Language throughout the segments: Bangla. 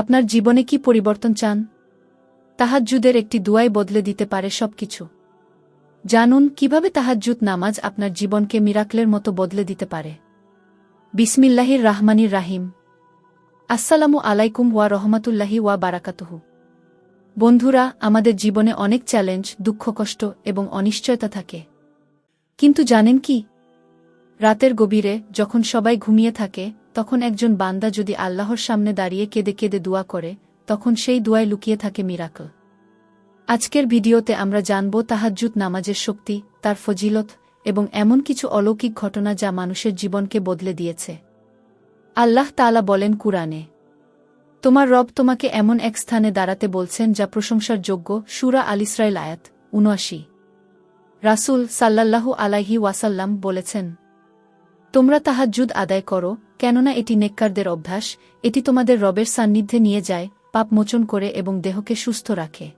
আপনার জীবনে কি পরিবর্তন চান? তাহাজ্জুদের একটি দুয়াই বদলে দিতে পারে সবকিছু। জানুন, কীভাবে তাহাজ্জুদ নামাজ আপনার জীবনকে মিরাকলের মতো বদলে দিতে পারে। বিসমিল্লাহির রাহমানির রাহিম। আসসালামু আলাইকুম ওয়া রহমাতুল্লাহি ওয়া বারাকাতুহু। বন্ধুরা, আমাদের জীবনে অনেক চ্যালেঞ্জ, দুঃখ, কষ্ট এবং অনিশ্চয়তা থাকে। কিন্তু জানেন কি? রাতের গভীরে যখন সবাই ঘুমিয়ে থাকে তখন একজন বান্দা যদি আল্লাহর সামনে দাঁড়িয়ে কেঁদে কেঁদে দোয়া করে, তখন সেই দোয়ায় লুকিয়ে থাকে মিরাকল। আজকের ভিডিওতে আমরা জানব তাহাজ্জুদ নামাজের শক্তি, তার ফজিলত এবং এমন কিছু অলৌকিক ঘটনা যা মানুষের জীবনকে বদলে দিয়েছে। আল্লাহ তালা বলেন কুরআনে, তোমার রব তোমাকে এমন এক স্থানে দাঁড়াতে বলছেন যা প্রশংসার যোগ্য, সুরা আল ইসরায়েল আয়াত, উনআশি। রাসুল সাল্লাল্লাহু আলাইহি ওয়াসাল্লাম বলেছেন তোমরা তাহাজ্জুদ আদায় করো, কেননা এটি নেককারদের অভ্যাস, এটি তোমাদের রবের সান্নিধ্যে নিয়ে যায়, পাপ মোচন করে এবং দেহকে সুস্থ রাখে।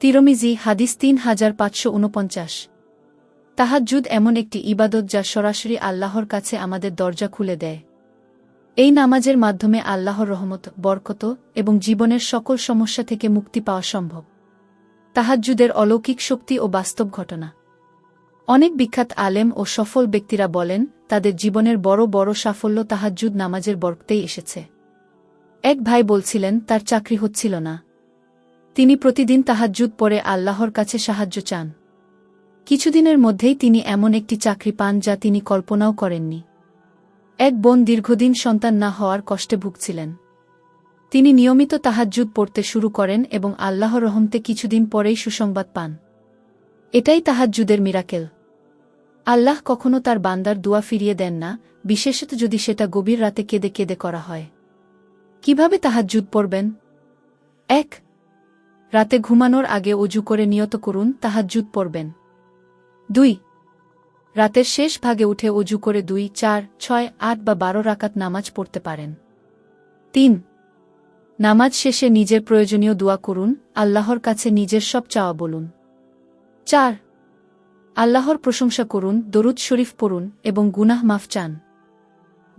তিরমিজি, হাদিস তিন হাজার পাঁচশো উনপঞ্চাশ তাহাজ্জুদ এমন একটি ইবাদত যা সরাসরি আল্লাহর কাছে আমাদের দরজা খুলে দেয়। এই নামাজের মাধ্যমে আল্লাহর রহমত, বরকত এবং জীবনের সকল সমস্যা থেকে মুক্তি পাওয়া সম্ভব। তাহাজ্জুদের অলৌকিক শক্তি ও বাস্তব ঘটনা। অনেক বিখ্যাত আলেম ও সফল ব্যক্তিরা বলেন, তাদের জীবনের বড় বড় সাফল্য তাহাজ্জুদ নামাজের বরকতেই এসেছে। এক ভাই বলছিলেন, তার চাকরি হচ্ছিল না। তিনি প্রতিদিন তাহাজ্জুদ পরে আল্লাহর কাছে সাহায্য চান। কিছুদিনের মধ্যেই তিনি এমন একটি চাকরি পান যা তিনি কল্পনাও করেননি। এক বোন দীর্ঘদিন সন্তান না হওয়ার কষ্টে ভুগছিলেন। তিনি নিয়মিত তাহাজ্জুদ পড়তে শুরু করেন এবং আল্লাহর রহমতে কিছুদিন পরেই সুসংবাদ পান। এটাই তাহাজ্জুদের মিরাকেল। আল্লাহ কখনো তার বান্দার দোয়া ফিরিয়ে দেন না, বিশেষত যদি সেটা গভীর রাতে কেঁদে কেঁদে করা হয়। কীভাবে তাহাজ্জুদ পড়বেন? এক, রাতে ঘুমানোর আগে অজু করে নিয়ত করুন তাহার তাহাজ্জুদ পড়বেন। দুই, রাতের শেষ ভাগে উঠে অজু করে দুই, চার, ছয়, আট বা বারো রাকাত নামাজ পড়তে পারেন। তিন, নামাজ শেষে নিজের প্রয়োজনীয় দোয়া করুন, আল্লাহর কাছে নিজের সব চাওয়া বলুন। চার আল্লাহর প্রশংসা করুন, দরুদ শরীফ পড়ুন এবং গুনাহ মাফ চান।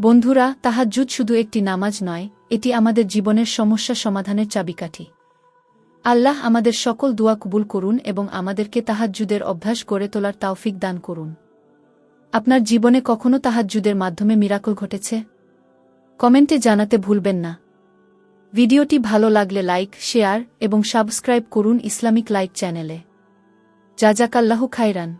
বন্ধুরা, তাহাজ্জুদ শুধু একটি নামাজ নয়, এটি আমাদের জীবনের সমস্যা সমাধানের চাবিকাঠি। আল্লাহ আমাদের সকল দোয়া কবুল করুন এবং আমাদেরকে তাহাজ্জুদের অভ্যাস গড়ে তোলার তাওফিক দান করুন। আপনার জীবনে কখনো তাহাজ্জুদের মাধ্যমে মিরাকল ঘটেছে? কমেন্টে জানাতে ভুলবেন না। ভিডিওটি ভালো লাগলে লাইক, শেয়ার এবং সাবস্ক্রাইব করুন ইসলামিক লাইক চ্যানেলে। জাজাকাল্লাহ খাইরান